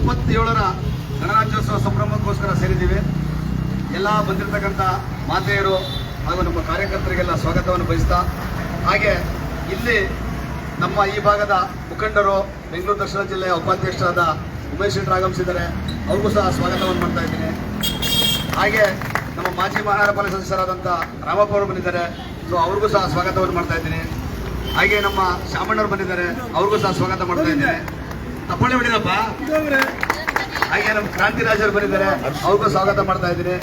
ಎಪ್ಪತ್ತೇಳರ ಗಣರಾಜ್ಯೋತ್ಸವ ಸಂಭ್ರಮಕ್ಕೋಸ್ಕರ ಸೇರಿದ್ದೀವಿ. ಎಲ್ಲ ಬಂದಿರತಕ್ಕಂಥ ಮಾತೆಯರು ಹಾಗೂ ನಮ್ಮ ಕಾರ್ಯಕರ್ತರಿಗೆಲ್ಲ ಸ್ವಾಗತವನ್ನು ಬಯಸ್ತಾ, ಹಾಗೆ ಇಲ್ಲಿ ನಮ್ಮ ಈ ಭಾಗದ ಮುಖಂಡರು ಬೆಂಗಳೂರು ದಕ್ಷಿಣ ಜಿಲ್ಲೆಯ ಉಪಾಧ್ಯಕ್ಷರಾದ ಉಮೇಶ್ ಶೆಟ್ಟರ್ ಆಗಮಿಸಿದ್ದಾರೆ. ಅವ್ರಿಗೂ ಸಹ ಸ್ವಾಗತವನ್ನು ಮಾಡ್ತಾ ಇದ್ದೀನಿ. ಹಾಗೆ ನಮ್ಮ ಮಾಜಿ ಮಹಾನಗರ ಪಾಲಿಕೆ ಸದಸ್ಯರಾದಂಥ ರಾಮಪ್ಪ ಅವರು ಬಂದಿದ್ದಾರೆ. ಸೊ ಅವ್ರಿಗೂ ಸಹ ಸ್ವಾಗತವನ್ನು ಮಾಡ್ತಾ ಇದ್ದೀನಿ. ಹಾಗೆ ನಮ್ಮ ಶಾಮಣ್ಣವ್ರು ಬಂದಿದ್ದಾರೆ. ಅವ್ರಿಗೂ ಸಹ ಸ್ವಾಗತ ಮಾಡ್ತಾ ಇದ್ದೀನಿ. ಅಪ್ಪಣೆ ಬಿಡಿದಪ್ಪ ಹಾಗೆ ನಮ್ಮ ಕ್ರಾಂತಿರಾಜರು ಬರಿದ್ದಾರೆ ಅವ್ರಿಗೂ ಸ್ವಾಗತ ಮಾಡ್ತಾ ಇದ್ದೀನಿ.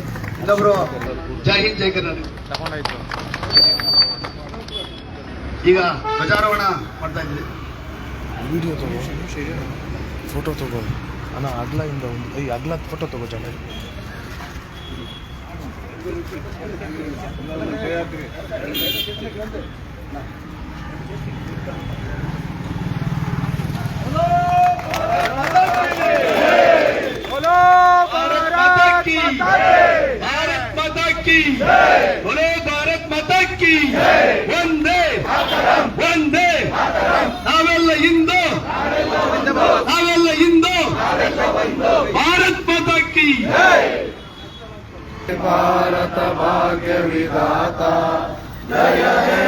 ಇನ್ನೊಬ್ರು ಜೈ ಹಿಂದ್ ಜೈ ಕರ್ನಾಟಕ. ಈಗ ಧ್ವಜಾರೋಹಣ ಮಾಡ್ತಾ ಇದ್ದೀನಿ ವಿಡಿಯೋ ತಗೋ. ಫೋಟೋ ತಗೋ. ಅಣ್ಣ ಅಗ್ಲ ಇಂದ ಒಂದು ಐ ಅಗ್ಲ ಫೋಟೋ ತಗೋ ಜನ. की भारत माता की बोलो भारत माता की ಒಂದೇ ಒಂದೇ ನಾವೆಲ್ಲ ಹಿಂದೂ ನಾವೆಲ್ಲ ಹಿಂದೂ ಭಾರತ್ ಮಾತಾ ಕಿ ಭಾರತ ಭಾಗ್ಯ ವಿಧಾತ बोलो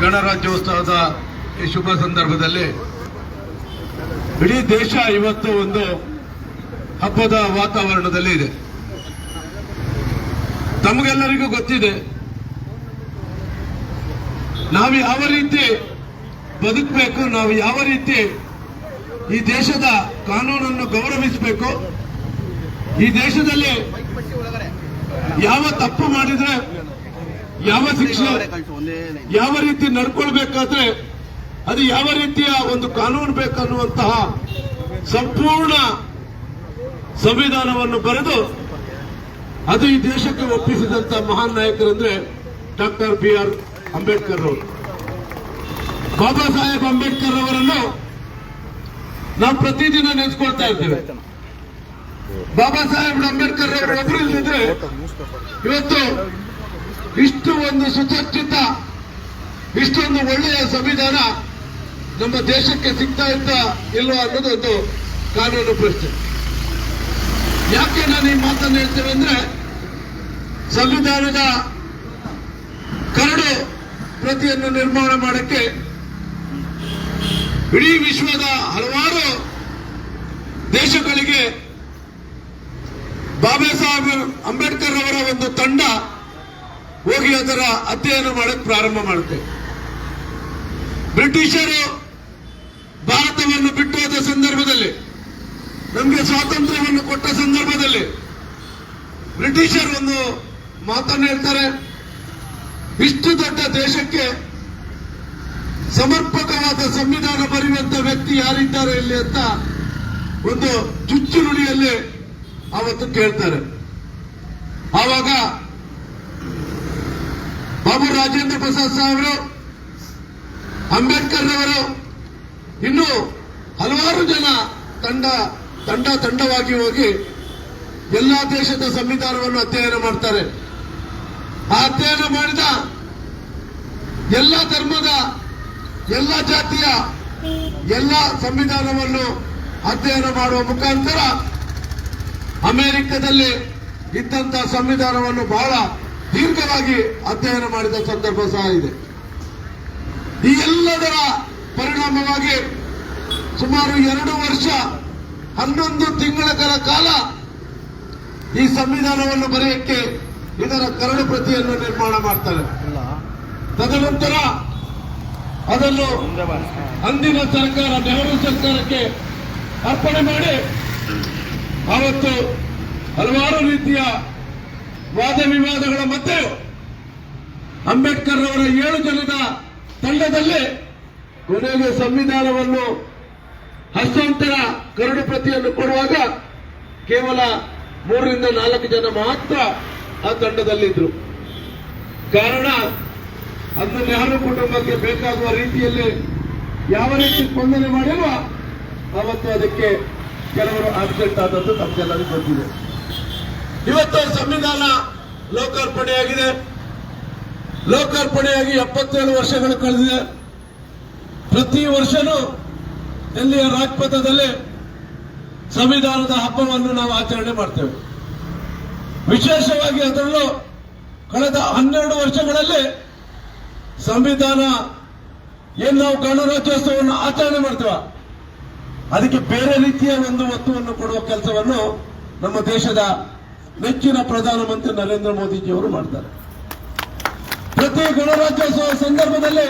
ಗಣರಾಜ್ಯೋತ್ಸವದ ಈ ಶುಭ ಸಂದರ್ಭದಲ್ಲಿ ಇಡೀ ದೇಶ ಇವತ್ತು ಒಂದು ಹಬ್ಬದ ವಾತಾವರಣದಲ್ಲಿ ಇದೆ. ತಮಗೆಲ್ಲರಿಗೂ ಗೊತ್ತಿದೆ. ನಾವು ಯಾವ ರೀತಿ ಬದುಕಬೇಕು, ನಾವು ಯಾವ ರೀತಿ ಈ ದೇಶದ ಕಾನೂನನ್ನು ಗೌರವಿಸಬೇಕು, ಈ ದೇಶದಲ್ಲಿ ಯಾವ ತಪ್ಪು ಮಾಡಿದ್ರೆ ಯಾವ ಶಿಕ್ಷೆ ಯಾವ ರೀತಿ ನಡ್ಕೊಳ್ಬೇಕಾದ್ರೆ ಅದು ಯಾವ ರೀತಿಯ ಒಂದು ಕಾನೂನು ಬೇಕನ್ನುವಂತಹ ಸಂಪೂರ್ಣ ಸಂವಿಧಾನವನ್ನು ಬರೆದು ಅದು ಈ ದೇಶಕ್ಕೆ ಒಪ್ಪಿಸಿದಂತ ಮಹಾನ್ ನಾಯಕರಂದ್ರೆ ಡಾಕ್ಟರ್ ಬಿ ಆರ್ ಅಂಬೇಡ್ಕರ್ ಅವರು. ಬಾಬಾ ಸಾಹೇಬ್ ಅಂಬೇಡ್ಕರ್ ಅವರನ್ನು ನಾವು ಪ್ರತಿದಿನ ನೆನೆಸ್ಕೊಳ್ತಾ ಇದ್ದೇವೆ. ಬಾಬಾ ಸಾಹೇಬ್ ಅಂಬೇಡ್ಕರ್ ಅವರು ಒಬ್ಬರು ಇಲ್ಲದಿದ್ರೆ ಇವತ್ತು ಇಷ್ಟು ಒಂದು ಸುಸಜ್ಜಿತ, ಇಷ್ಟೊಂದು ಒಳ್ಳೆಯ ಸಂವಿಧಾನ ನಮ್ಮ ದೇಶಕ್ಕೆ ಸಿಗ್ತಾ ಇತ್ತ ಇಲ್ವಾ ಅನ್ನೋದು ಒಂದು ಕಾನೂನು ಪ್ರಶ್ನೆ. ಯಾಕೆ ನಾನು ಈ ಮಾತನ್ನು ಹೇಳ್ತೇವೆ ಅಂದ್ರೆ, ಸಂವಿಧಾನದ ಕರಡು ಪ್ರತಿಯನ್ನು ನಿರ್ಮಾಣ ಮಾಡಕ್ಕೆ ಇಡೀ ವಿಶ್ವದ ಹಲವಾರು ದೇಶಗಳಿಗೆ ಬಾಬಾ ಸಾಹೇಬ್ ಅಂಬೇಡ್ಕರ್ ಅವರ ಒಂದು ತಂಡ ಹೋಗಿ ಅದರ ಅಧ್ಯಯನ ಮಾಡಕ್ಕೆ ಪ್ರಾರಂಭ ಮಾಡುತ್ತೆ. ಬ್ರಿಟಿಷರು ಭಾರತವನ್ನು ಬಿಟ್ಟು ಹೋದ ಸಂದರ್ಭದಲ್ಲಿ, ನಮಗೆ ಸ್ವಾತಂತ್ರ್ಯವನ್ನು ಕೊಟ್ಟ ಸಂದರ್ಭದಲ್ಲಿ ಬ್ರಿಟಿಷರು ಒಂದು ಮಾತನ್ನು ಹೇಳ್ತಾರೆ, ಇಷ್ಟು ದೊಡ್ಡ ದೇಶಕ್ಕೆ ಸಮರ್ಪಕವಾದ ಸಂವಿಧಾನ ಬರೆಯುವಂತ ವ್ಯಕ್ತಿ ಯಾರಿದ್ದಾರೆ ಇಲ್ಲಿ ಅಂತ ಒಂದು ಚುಚ್ಚು ನುಡಿಯಲ್ಲಿ ಅವತ್ತು ಕೇಳ್ತಾರೆ. ಆವಾಗ ಬಾಬು ರಾಜೇಂದ್ರ ಪ್ರಸಾದ್ ಸಾಹೇಬರು, ಅಂಬೇಡ್ಕರ್ ಅವರು ಇನ್ನು ಹಲವಾರು ಜನ ತಂಡ ತಂಡ ತಂಡವಾಗಿ ಹೋಗಿ ಎಲ್ಲ ದೇಶದ ಸಂವಿಧಾನವನ್ನು ಅಧ್ಯಯನ ಮಾಡ್ತಾರೆ. ಆ ಅಧ್ಯಯನ ಮಾಡಿದ ಎಲ್ಲ ಧರ್ಮದ, ಎಲ್ಲ ಜಾತಿಯ, ಎಲ್ಲ ಸಂವಿಧಾನವನ್ನು ಅಧ್ಯಯನ ಮಾಡುವ ಮುಖಾಂತರ ಅಮೆರಿಕದಲ್ಲಿ ಇದ್ದಂತ ಸಂವಿಧಾನವನ್ನು ಬಹಳ ದೀರ್ಘವಾಗಿ ಅಧ್ಯಯನ ಮಾಡಿದ ಸಂದರ್ಭ ಸಹ ಇದೆ. ಈ ಎಲ್ಲದರ ಪರಿಣಾಮವಾಗಿ ಸುಮಾರು ಎರಡು ವರ್ಷ ಹನ್ನೊಂದು ತಿಂಗಳ ಕಾಲ ಈ ಸಂವಿಧಾನವನ್ನು ಬರೆಯಕ್ಕೆ ಇದರ ಕರಡು ಪ್ರತಿಯನ್ನು ನಿರ್ಮಾಣ ಮಾಡ್ತಾರೆ. ತದನಂತರ ಅದನ್ನು ಅಂದಿನ ಸರ್ಕಾರ ನೆಹರು ಸರ್ಕಾರಕ್ಕೆ ಅರ್ಪಣೆ ಮಾಡಿ ಆವತ್ತು ಹಲವಾರು ರೀತಿಯ ವಾದ ವಿವಾದಗಳ ಮಧ್ಯೆ ಅಂಬೇಡ್ಕರ್ ಅವರ ಏಳು ಜನದ ತಂಡದಲ್ಲಿ ಕೊನೆಗೆ ಸಂವಿಧಾನವನ್ನು ಹಸ್ತಾಂತರ ಕರಡು ಪ್ರತಿಯನ್ನು ಕೊಡುವಾಗ ಕೇವಲ ಮೂರರಿಂದ ನಾಲ್ಕು ಜನ ಮಾತ್ರ ಆ ತಂಡದಲ್ಲಿದ್ದರು. ಕಾರಣ ಅಂದು ನೆಹರು ಕುಟುಂಬಕ್ಕೆ ಬೇಕಾಗುವ ರೀತಿಯಲ್ಲಿ ಯಾವ ರೀತಿ ಸ್ಪಂದನೆ ಮಾಡಿರುವ ಅವತ್ತು ಅದಕ್ಕೆ ಕೆಲವರು ಆಬ್ಸೆಂಟ್ ಆದದ್ದು ತಮಗೆಲ್ಲರಿಗೂ ಗೊತ್ತಿದೆ. ಇವತ್ತು ಸಂವಿಧಾನ ಲೋಕಾರ್ಪಣೆಯಾಗಿದೆ. ಲೋಕಾರ್ಪಣೆಯಾಗಿ ಎಪ್ಪತ್ತೇಳು ವರ್ಷಗಳು ಕಳೆದಿದೆ. ಪ್ರತಿ ವರ್ಷನೂ ಎಲ್ಲಿಯ ರಾಜ್ಪಥದಲ್ಲಿ ಸಂವಿಧಾನದ ಹಬ್ಬವನ್ನು ನಾವು ಆಚರಣೆ ಮಾಡ್ತೇವೆ. ವಿಶೇಷವಾಗಿ ಅದರಲ್ಲೂ ಕಳೆದ ಹನ್ನೆರಡು ವರ್ಷಗಳಲ್ಲಿ ಸಂವಿಧಾನ ಏನು ನಾವು ಗಣರಾಜ್ಯೋತ್ಸವವನ್ನು ಆಚರಣೆ ಮಾಡ್ತೇವೆ. ಅದಕ್ಕೆ ಬೇರೆ ರೀತಿಯ ಒಂದು ಒತ್ತುವನ್ನು ಕೊಡುವ ಕೆಲಸವನ್ನು ನಮ್ಮ ದೇಶದ ನೆಚ್ಚಿನ ಪ್ರಧಾನಮಂತ್ರಿ ನರೇಂದ್ರ ಮೋದಿಜಿಯವರು ಮಾಡ್ತಾರೆ. ಪ್ರತಿ ಗಣರಾಜ್ಯೋತ್ಸವ ಸಂದರ್ಭದಲ್ಲಿ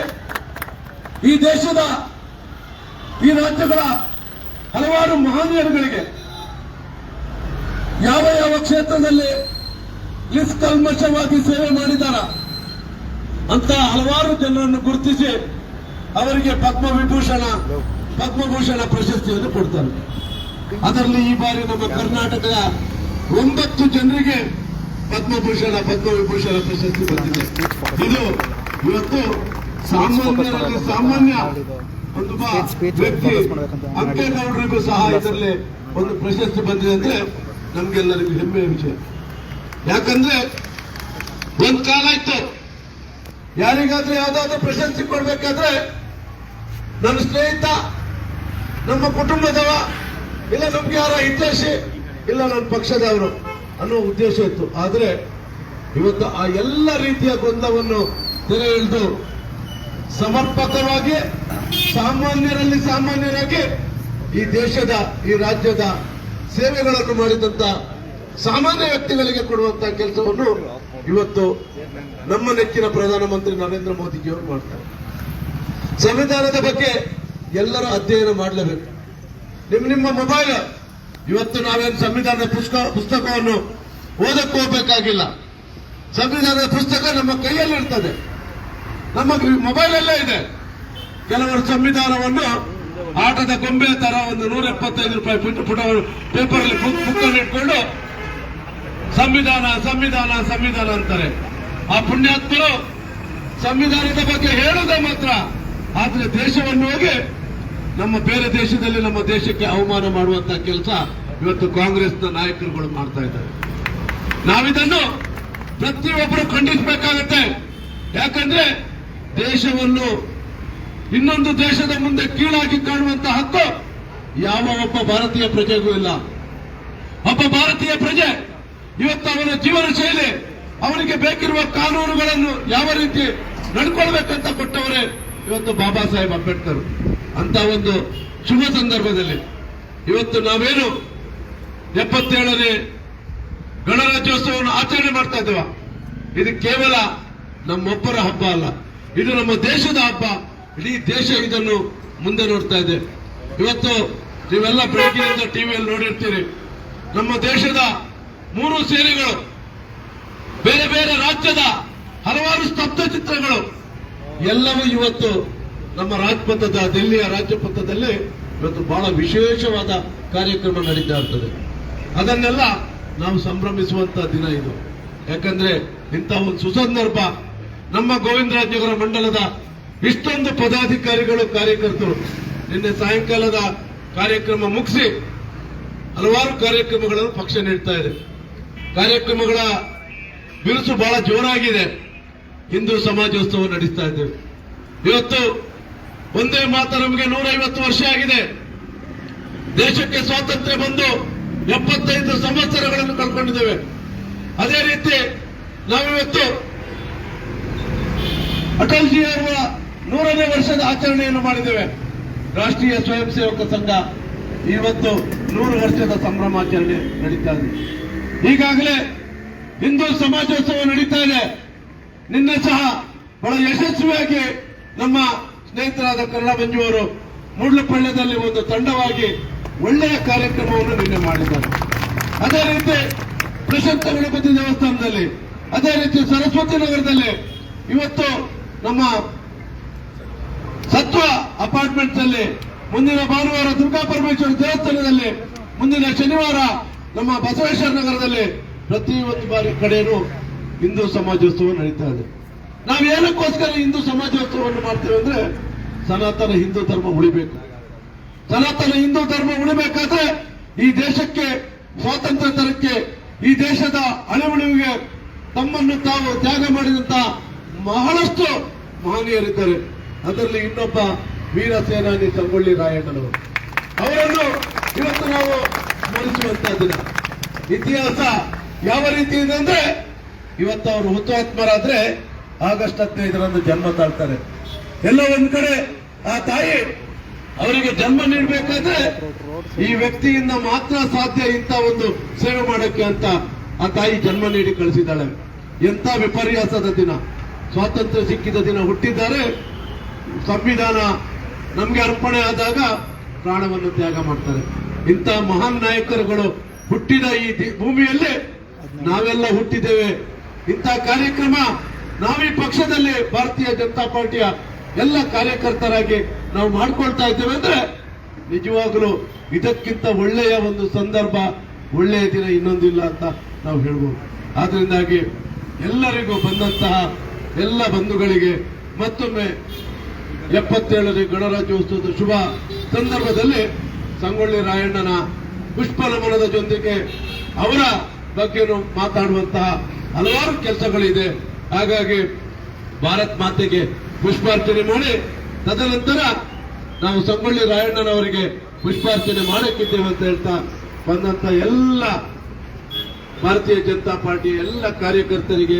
ಈ ದೇಶದ, ಈ ರಾಜ್ಯಗಳ ಹಲವಾರು ಮಹನೀಯರುಗಳಿಗೆ ಯಾವ ಯಾವ ಕ್ಷೇತ್ರದಲ್ಲಿ ನಿಷ್ಕಲ್ಮಶವಾಗಿ ಸೇವೆ ಮಾಡಿದಾರ ಅಂತ ಹಲವಾರು ಜನರನ್ನು ಗುರುತಿಸಿ ಅವರಿಗೆ ಪದ್ಮ ವಿಭೂಷಣ ಪದ್ಮಭೂಷಣ ಪ್ರಶಸ್ತಿಯನ್ನು ಕೊಡ್ತಾರೆ. ಅದರಲ್ಲಿ ಈ ಬಾರಿ ನಮ್ಮ ಕರ್ನಾಟಕದ ಒಂಬತ್ತು ಜನರಿಗೆ ಪದ್ಮಭೂಷಣ ಪದ್ಮವಿಭೂಷಣ ಪ್ರಶಸ್ತಿ ಬಂದಿದೆ. ಇದು ಇವತ್ತು ಸಾಮಾನ್ಯರಲ್ಲಿ ಸಾಮಾನ್ಯ ಒಂದು ವ್ಯಕ್ತಿ ಅಂಕೇಗೌಡರಿಗೂ ಸಹ ಇದರಲ್ಲಿ ಒಂದು ಪ್ರಶಸ್ತಿ ಬಂದಿದೆ ಅಂದ್ರೆ ನಮ್ಗೆಲ್ಲರಿಗೂ ಹೆಮ್ಮೆಯ ವಿಷಯ. ಯಾಕಂದ್ರೆ ಒಂದ್ ಕಾಲ ಇತ್ತು. ಯಾರಿಗಾದ್ರೂ ಯಾವ್ದಾದ್ರು ಪ್ರಶಸ್ತಿ ಕೊಡ್ಬೇಕಾದ್ರೆ ನನ್ನ ಸ್ನೇಹಿತ ನಮ್ಮ ಕುಟುಂಬದವ ಇಲ್ಲ ನಮ್ಗೆ ಯಾರ ಹಿತೈಷಿ ಇಲ್ಲ ನನ್ನ ಪಕ್ಷದವರು ಅನ್ನೋ ಉದ್ದೇಶ ಇತ್ತು. ಆದರೆ ಇವತ್ತು ಆ ಎಲ್ಲ ರೀತಿಯ ಗೊಂದಲವನ್ನು ತೆರೆ ಹಿಡಿದು ಸಮರ್ಪಕವಾಗಿ, ಸಾಮಾನ್ಯರಲ್ಲಿ ಸಾಮಾನ್ಯರಾಗಿ ಈ ದೇಶದ, ಈ ರಾಜ್ಯದ ಸೇವೆಗಳನ್ನು ಮಾಡಿದಂತ ಸಾಮಾನ್ಯ ವ್ಯಕ್ತಿಗಳಿಗೆ ಕೊಡುವಂತಹ ಕೆಲಸವನ್ನು ಇವತ್ತು ನಮ್ಮ ನೆಚ್ಚಿನ ಪ್ರಧಾನಮಂತ್ರಿ ನರೇಂದ್ರ ಮೋದಿಜಿಯವರು ಮಾಡ್ತಾರೆ. ಸಂವಿಧಾನದ ಬಗ್ಗೆ ಎಲ್ಲರ ಅಧ್ಯಯನ ಮಾಡಲೇಬೇಕು. ನಿಮ್ಮ ನಿಮ್ಮ ಮೊಬೈಲ್ ಇವತ್ತು ನಾವೇನು ಸಂವಿಧಾನದ ಪುಸ್ತಕ, ಪುಸ್ತಕವನ್ನು ಓದಕ್ಕೆ ಹೋಗ್ಬೇಕಾಗಿಲ್ಲ. ಸಂವಿಧಾನದ ಪುಸ್ತಕ ನಮ್ಮ ಕೈಯಲ್ಲಿ ಇರ್ತದೆ. ನಮ್ಮ ಮೊಬೈಲ್ ಅಲ್ಲೇ ಇದೆ. ಕೆಲವರು ಸಂವಿಧಾನವನ್ನು ಆಟದ ಗೊಂಬೆ ತರ ಒಂದು ನೂರ ಎಪ್ಪತ್ತೈದು ರೂಪಾಯಿ ಪುಟ ಪೇಪರ್ ಬುಕ್ಕನ್ನು ಇಟ್ಕೊಂಡು ಸಂವಿಧಾನ ಸಂವಿಧಾನ ಸಂವಿಧಾನ ಅಂತಾರೆ. ಆ ಪುಣ್ಯಾತ್ಮರು ಸಂವಿಧಾನದ ಬಗ್ಗೆ ಹೇಳುವುದೇ ಮಾತ್ರ. ಆದ್ರೆ ದೇಶವನ್ನು ಹೋಗಿ ನಮ್ಮ ಬೇರೆ ದೇಶದಲ್ಲಿ ನಮ್ಮ ದೇಶಕ್ಕೆ ಅವಮಾನ ಮಾಡುವಂತಹ ಕೆಲಸ ಇವತ್ತು ಕಾಂಗ್ರೆಸ್ನ ನಾಯಕರುಗಳು ಮಾಡ್ತಾ ಇದ್ದಾರೆ. ನಾವಿದನ್ನು ಪ್ರತಿಯೊಬ್ಬರು ಖಂಡಿಸಬೇಕಾಗತ್ತೆ. ಯಾಕಂದ್ರೆ ದೇಶವನ್ನು ಇನ್ನೊಂದು ದೇಶದ ಮುಂದೆ ಕೀಳಾಗಿ ಕಾಣುವಂತ ಹಕ್ಕು ಯಾವ ಒಬ್ಬ ಭಾರತೀಯ ಪ್ರಜೆಗೂ ಇಲ್ಲ. ಒಬ್ಬ ಭಾರತೀಯ ಪ್ರಜೆ ಇವತ್ತು ಅವನ ಜೀವನ ಶೈಲಿ ಅವನಿಗೆ ಬೇಕಿರುವ ಕಾನೂನುಗಳನ್ನು ಯಾವ ರೀತಿ ನಡ್ಕೊಳ್ಬೇಕಂತ ಕೊಟ್ಟವರೇ ಇವತ್ತು ಬಾಬಾ ಸಾಹೇಬ್ ಅಂಬೇಡ್ಕರ್. ಅಂತ ಒಂದು ಶುಭ ಸಂದರ್ಭದಲ್ಲಿ ಇವತ್ತು ನಾವೇನು ಎಪ್ಪತ್ತೇಳನೇ ಗಣರಾಜ್ಯೋತ್ಸವವನ್ನು ಆಚರಣೆ ಮಾಡ್ತಾ ಇದ್ದೇವ. ಇದು ಕೇವಲ ನಮ್ಮೊಬ್ಬರ ಹಬ್ಬ ಅಲ್ಲ, ಇದು ನಮ್ಮ ದೇಶದ ಹಬ್ಬ. ಇಡೀ ದೇಶ ಇದನ್ನು ಮುಂದೆ ನೋಡ್ತಾ ಇದೆ. ಇವತ್ತು ನೀವೆಲ್ಲ ಬೆಳಗ್ಗೆಯಿಂದ ಟಿವಿಯಲ್ಲಿ ನೋಡಿರ್ತೀರಿ, ನಮ್ಮ ದೇಶದ ಮೂರು ಸೇನೆಗಳು, ಬೇರೆ ಬೇರೆ ರಾಜ್ಯದ ಹಲವಾರು ಸ್ತಬ್ಧ ಚಿತ್ರಗಳು ಎಲ್ಲವೂ ಇವತ್ತು ನಮ್ಮ ರಾಜಪಥದ, ದಿಲ್ಲಿಯ ರಾಜ್ಯಪಥದಲ್ಲಿ ಇವತ್ತು ಬಹಳ ವಿಶೇಷವಾದ ಕಾರ್ಯಕ್ರಮ ನಡೀತಾ ಇರ್ತದೆ. ಅದನ್ನೆಲ್ಲ ನಾವು ಸಂಭ್ರಮಿಸುವಂತ ದಿನ ಇದು. ಯಾಕಂದ್ರೆ ಇಂಥ ಒಂದು ಸುಸಂದರ್ಭ ನಮ್ಮ ಗೋವಿಂದರಾಜನಗರ ಮಂಡಲದ ಇಷ್ಟೊಂದು ಪದಾಧಿಕಾರಿಗಳು, ಕಾರ್ಯಕರ್ತರು ನಿನ್ನೆ ಸಾಯಂಕಾಲದ ಕಾರ್ಯಕ್ರಮ ಮುಗಿಸಿ ಹಲವಾರು ಕಾರ್ಯಕ್ರಮಗಳನ್ನು ಪಕ್ಷ ನೀಡ್ತಾ ಇದೆ. ಕಾರ್ಯಕ್ರಮಗಳ ಬಿರುಸು ಬಹಳ ಜೋರಾಗಿದೆ. ಹಿಂದೂ ಸಮಾಜೋತ್ಸವ ನಡೆಸ್ತಾ ಇದ್ದೇವೆ. ಇವತ್ತು ಒಂದೇ ಮಾತು ನಮಗೆ ನೂರೈವತ್ತು ವರ್ಷ ಆಗಿದೆ. ದೇಶಕ್ಕೆ ಸ್ವಾತಂತ್ರ್ಯ ಬಂದು ಎಪ್ಪತ್ತೈದು ಸಂವತ್ಸರಗಳನ್ನು ಕಳ್ಕೊಂಡಿದ್ದೇವೆ. ಅದೇ ರೀತಿ ನಾವಿವತ್ತು ಅಟಲ್ಜಿ ಅವರ ನೂರನೇ ವರ್ಷದ ಆಚರಣೆಯನ್ನು ಮಾಡಿದ್ದೇವೆ. ರಾಷ್ಟ್ರೀಯ ಸ್ವಯಂ ಸೇವಕ ಸಂಘ ಇವತ್ತು ನೂರು ವರ್ಷದ ಸಂಭ್ರಮಾಚರಣೆ ನಡೀತಾ ಇದೆ. ಈಗಾಗಲೇ ಹಿಂದೂ ಸಮಾಜೋತ್ಸವ ನಡೀತಾ ಇದೆ. ನಿನ್ನೆ ಸಹ ಬಹಳ ಯಶಸ್ವಿಯಾಗಿ ನಮ್ಮ ಸ್ನೇಹಿತರಾದ ಅವರು ಮೂಡ್ಲಪಳ್ಳ್ಯದಲ್ಲಿ ಒಂದು ತಂಡವಾಗಿ ಒಳ್ಳೆಯ ಕಾರ್ಯಕ್ರಮವನ್ನು ನಿನ್ನೆ ಮಾಡಿದ್ದಾರೆ. ಅದೇ ರೀತಿ ಪ್ರಶಾಂತ ಗಣಪತಿ ದೇವಸ್ಥಾನದಲ್ಲಿ, ಅದೇ ರೀತಿ ಸರಸ್ವತಿ ನಗರದಲ್ಲಿ ಇವತ್ತು ನಮ್ಮ ಸತ್ವ ಅಪಾರ್ಟ್ಮೆಂಟ್ಸ್ ಅಲ್ಲಿ ಮುಂದಿನ ಭಾನುವಾರ ದುರ್ಗಾ ಪರಮೇಶ್ವರ ದೇವಸ್ಥಾನದಲ್ಲಿ ಮುಂದಿನ ಶನಿವಾರ ನಮ್ಮ ಬಸವೇಶ್ವರ ನಗರದಲ್ಲಿ ಪ್ರತಿಯೊಂದು ಬಾರಿ ಕಡೆಯೂ ಹಿಂದೂ ಸಮಾಜೋತ್ಸವ ನಡೀತಾ ಇದೆ. ನಾವು ಏನಕ್ಕೋಸ್ಕರ ಹಿಂದೂ ಸಮಾಜೋತ್ಸವವನ್ನು ಮಾಡ್ತೇವೆ ಅಂದ್ರೆ ಸನಾತನ ಹಿಂದೂ ಧರ್ಮ ಉಳಿಬೇಕು. ಸನಾತನ ಹಿಂದೂ ಧರ್ಮ ಉಳಿಬೇಕಾದ್ರೆ ಈ ದೇಶಕ್ಕೆ ಸ್ವಾತಂತ್ರ್ಯ ತರಕ್ಕೆ ಈ ದೇಶದ ಅಳವಡಿಗೆ ತಮ್ಮನ್ನು ತಾವು ತ್ಯಾಗ ಮಾಡಿದಂತ ಬಹಳಷ್ಟು ಮಹನೀಯರಿದ್ದಾರೆ. ಅದರಲ್ಲಿ ಇನ್ನೊಬ್ಬ ವೀರ ಸೇನಾನಿ ಸಂಗೊಳ್ಳಿ ರಾಯಣ್ಣನವರು. ಅವರನ್ನು ಇವತ್ತು ನಾವು ಸ್ಮರಿಸುವಂತ ದಿನ. ಇತಿಹಾಸ ಯಾವ ರೀತಿ ಇದೆ ಅಂದ್ರೆ ಇವತ್ತು ಅವರು ಹುತಾತ್ಮರಾದ್ರೆ ಆಗಸ್ಟ್ ಹದಿನೈದರಂದು ಜನ್ಮ ತಾಳ್ತಾರೆ. ಎಲ್ಲ ಒಂದ್ ಕಡೆ ಆ ತಾಯಿ ಅವರಿಗೆ ಜನ್ಮ ನೀಡಬೇಕಾದ್ರೆ ಈ ವ್ಯಕ್ತಿಯಿಂದ ಮಾತ್ರ ಸಾಧ್ಯ ಇಂಥ ಒಂದು ಸೇವೆ ಮಾಡಕ್ಕೆ ಅಂತ ಆ ತಾಯಿ ಜನ್ಮ ನೀಡಿ ಕಳಿಸಿದ್ದಾಳೆ. ಎಂಥ ವಿಪರ್ಯಾಸದ ದಿನ. ಸ್ವಾತಂತ್ರ್ಯ ಸಿಕ್ಕಿದ ದಿನ ಹುಟ್ಟಿದ್ದಾರೆ. ಸಂವಿಧಾನ ನಮ್ಗೆ ಅರ್ಪಣೆ ಆದಾಗ ಪ್ರಾಣವನ್ನು ತ್ಯಾಗ ಮಾಡ್ತಾರೆ. ಇಂಥ ಮಹಾನ್ ನಾಯಕರುಗಳು ಹುಟ್ಟಿದ ಈ ಭೂಮಿಯಲ್ಲಿ ನಾವೆಲ್ಲ ಹುಟ್ಟಿದ್ದೇವೆ. ಇಂಥ ಕಾರ್ಯಕ್ರಮ ನಾವೀ ಪಕ್ಷದಲ್ಲಿ ಭಾರತೀಯ ಜನತಾ ಪಾರ್ಟಿಯ ಎಲ್ಲ ಕಾರ್ಯಕರ್ತರಾಗಿ ನಾವು ಮಾಡ್ಕೊಳ್ತಾ ಇದ್ದೇವೆ ಅಂದ್ರೆ ನಿಜವಾಗಲೂ ಇದಕ್ಕಿಂತ ಒಳ್ಳೆಯ ಒಂದು ಸಂದರ್ಭ, ಒಳ್ಳೆಯ ದಿನ ಇನ್ನೊಂದಿಲ್ಲ ಅಂತ ನಾವು ಹೇಳ್ಬೋದು. ಆದ್ರಿಂದಾಗಿ ಎಲ್ಲರಿಗೂ ಬಂದಂತಹ ಎಲ್ಲ ಬಂಧುಗಳಿಗೆ ಮತ್ತೊಮ್ಮೆ ಎಪ್ಪತ್ತೇಳನೇ ಗಣರಾಜ್ಯೋತ್ಸವದ ಶುಭ ಸಂದರ್ಭದಲ್ಲಿ ಸಂಗೊಳ್ಳಿ ರಾಯಣ್ಣನ ಪುಷ್ಪ ನಮನದ ಜೊತೆಗೆ ಅವರ ಬಗ್ಗೆನೂ ಮಾತಾಡುವಂತಹ ಹಲವಾರು ಕೆಲಸಗಳಿದೆ. ಹಾಗಾಗಿ ಭಾರತ್ ಮಾತೆಗೆ ಪುಷ್ಪಾರ್ಚನೆ ಮಾಡಿ, ತದನಂತರ ನಾವು ಸಂಗೊಳ್ಳಿ ರಾಯಣ್ಣನವರಿಗೆ ಪುಷ್ಪಾರ್ಚನೆ ಮಾಡಕ್ಕಿದ್ದೇವೆ ಅಂತ ಹೇಳ್ತಾ ಬಂದಂತ ಎಲ್ಲ ಭಾರತೀಯ ಜನತಾ ಪಾರ್ಟಿ ಎಲ್ಲ ಕಾರ್ಯಕರ್ತರಿಗೆ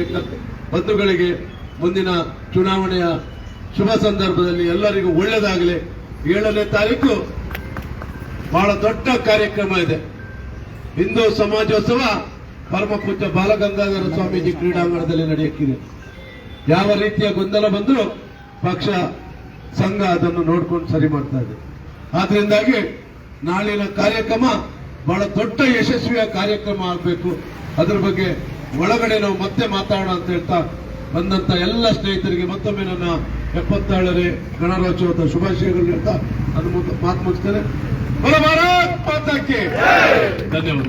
ಬಂಧುಗಳಿಗೆ ಮುಂದಿನ ಚುನಾವಣೆಯ ಶುಭ ಸಂದರ್ಭದಲ್ಲಿ ಎಲ್ಲರಿಗೂ ಒಳ್ಳೆಯದಾಗಲಿ. ಏಳನೇ ತಾರೀಕು ಬಹಳ ದೊಡ್ಡ ಕಾರ್ಯಕ್ರಮ ಇದೆ. ಹಿಂದೂ ಸಮಾಜೋತ್ಸವ ಪರಮ ಬಾಲಗಂಗಾಧರ ಸ್ವಾಮೀಜಿ ಕ್ರೀಡಾಂಗಣದಲ್ಲಿ ನಡೆಯಕ್ಕಿದೆ ಯಾವ ರೀತಿಯ ಗೊಂದಲ ಬಂದರೂ ಪಕ್ಷ ಸಂಘ ಅದನ್ನು ನೋಡ್ಕೊಂಡು ಸರಿ ಮಾಡ್ತಾ ಇದೆ. ಆದ್ರಿಂದಾಗಿ ನಾಳಿನ ಕಾರ್ಯಕ್ರಮ ಬಹಳ ದೊಡ್ಡ ಯಶಸ್ವಿಯ ಕಾರ್ಯಕ್ರಮ ಆಗಬೇಕು. ಅದ್ರ ಬಗ್ಗೆ ಒಳಗಡೆ ನಾವು ಮತ್ತೆ ಮಾತಾಡೋಣ ಅಂತ ಹೇಳ್ತಾ ಬಂದಂತ ಎಲ್ಲ ಸ್ನೇಹಿತರಿಗೆ ಮತ್ತೊಮ್ಮೆ ನನ್ನ ಎಪ್ಪತ್ತೇಳನೇ ಗಣರಾಜ್ಯೋತ್ಸವದ ಶುಭಾಶಯಗಳು ಹೇಳ್ತಾ ಅದು ಮಾತು ಮುಗಿಸ್ತೇನೆ. ಭಾರತ್ ಧನ್ಯವಾದ